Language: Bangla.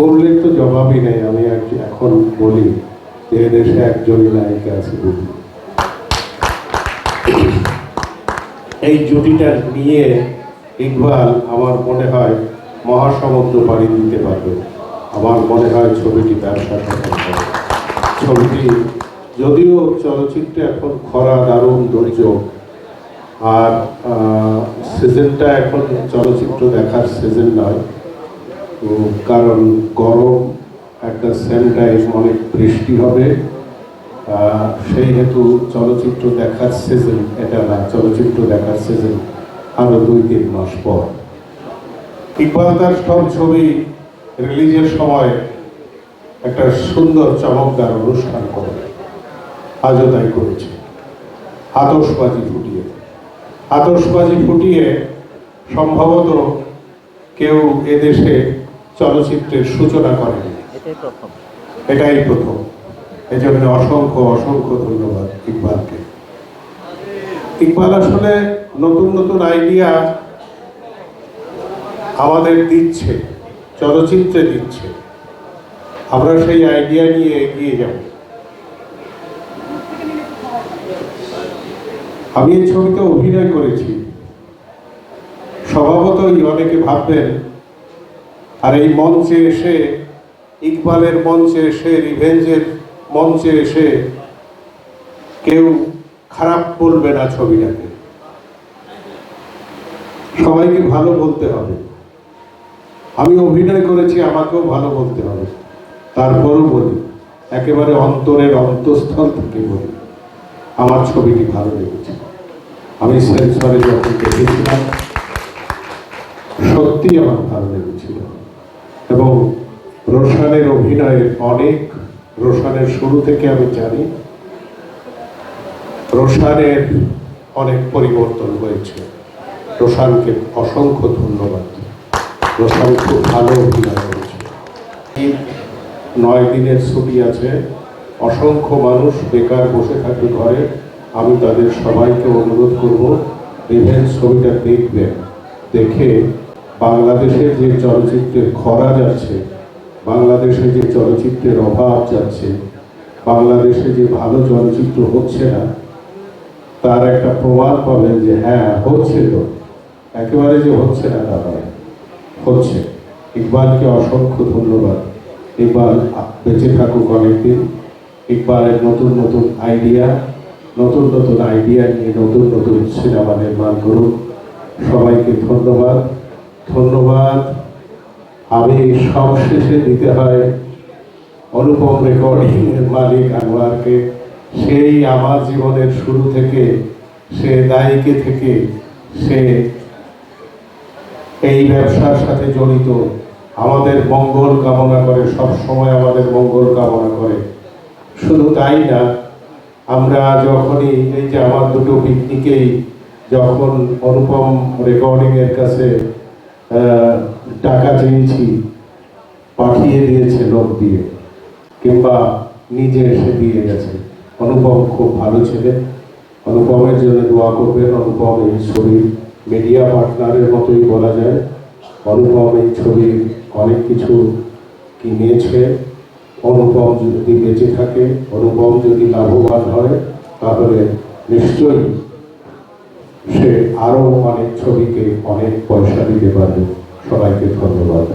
করলে তো জবাবই নেই, আমি এক- এখন বলি যে দেশে একজন নায়িকা আছে বুবলি এই জুটিটা নিয়ে ইকবাল আমার মনে হয় মহাসমুদ্র পাড়ি দিতে পারবে। আমার মনে হয় ছবিটি ব্যবসা ছবিটি যদিও চলচ্চিত্রে এখন খরা, দারুণ দুর্যোগ আর সিজনটা এখন চলচ্চিত্র দেখার সিজন নয়। কারণ গরম, একটা সেম টাইম অনেক বৃষ্টি হবে। সেই হেতু চলচ্চিত্র দেখার সিজন এটা না, চলচ্চিত্র দেখার সিজন আরও দুই তিন মাস পর। ইকবাল তার সব ছবি রিলিজের সময় একটা সুন্দর চমকদার অনুষ্ঠান করে। আজও তাই করেছে। আতসবাজি ফুটিয়ে। আতসবাজি ফুটিয়ে সম্ভবত কেউ এদেশে চলচ্চিত্রের সূচনা করেনি। এটাই প্রথম। এই জন্য অসংখ্য অসংখ্য ধন্যবাদ ইকবালকে। ইকবাল আসলে নতুন নতুন আইডিয়া আমাদের দিচ্ছে চলচ্চিত্রে দিচ্ছে। আমরা সেই আইডিয়া নিয়ে এগিয়ে যাব। আমি এই ছবিতে অভিনয় করেছি। স্বভাবতই অনেকে ভাববেন আর এই মঞ্চে এসে, ইকবালের মঞ্চে এসে, রিভেঞ্জের মঞ্চে এসে কেউ খারাপ বলবে না ছবিটাকে। সবাইকে ভালো বলতে হবে। আমি অভিনয় করেছি, আমাকেও ভালো বলতে হবে। তারপরও বলি, একেবারে অন্তরের অন্তঃস্থল থেকে বলি, আমার ছবিটি ভালো লেগেছে। আমি সেন্সরে যখন দেখেছিলাম সত্যি আমার ভালো লেগেছিল অভিনয়ের অনেক রোশানের শুরু থেকে আমি জানি, রোশানের অনেক পরিবর্তন হয়েছে। রোশানকে অসংখ্য ধন্যবাদ। রোশান খুব ভালো অভিনয় করেছে। নয় দিনের ছুটি আছে, অসংখ্য মানুষ বেকার বসে থাকবে ঘরে। আমি তাদের সবাইকে অনুরোধ করব, রিভেঞ্জ ছবিটা দেখবেন। দেখে বাংলাদেশের যে চলচ্চিত্রের খরা যাচ্ছে বাংলাদেশে যে চলচ্চিত্রের অভাব যাচ্ছে, বাংলাদেশে যে ভালো চলচ্চিত্র হচ্ছে না, তার একটা প্রমাণ পাবেন যে হ্যাঁ হচ্ছে তো। একেবারে যে হচ্ছে না তা নয়, হচ্ছে। ইকবালকে অসংখ্য ধন্যবাদ। ইকবাল বেঁচে থাকুক অনেকদিন। ইকবালের নতুন নতুন আইডিয়া নতুন নতুন আইডিয়া নিয়ে নতুন নতুন সিনেমা নির্মাণ করুক সবাইকে ধন্যবাদ। ধন্যবাদ। আমি সব শেষে দিতে হয়। অনুপম রেকর্ডিং এর মালিক আনোয়ারকে। সেই আমার জীবনের শুরু থেকে, সে দায়িকে থেকে, সে এই ব্যবসার সাথে জড়িত। আমাদের মঙ্গল কামনা করে, সব সময় আমাদের মঙ্গল কামনা করে। শুধু তাই না, আমরা যখনই, এই যে আমার দুটো পিকনিকেই যখন অনুপম রেকর্ডিং এর কাছে টাকা চেয়েছি, পাঠিয়ে দিয়েছে লোক দিয়ে, কিংবা নিজে এসে দিয়ে গেছে। অনুপম খুব ভালো ছেলে। অনুপমের জন্য দোয়া করবেন, অনুপম এই ছবির মিডিয়া পার্টনারের মতোই বলা যায়। অনুপম এই ছবির অনেক কিছু কিনেছে। অনুপম যদি বেঁচে থাকে, অনুপম যদি লাভবান হয়, তাহলে নিশ্চয়ই সে আরও অনেক ছবিকে, অনেক পয়সা দিতে পারবে। সবাইকে ধন্যবাদ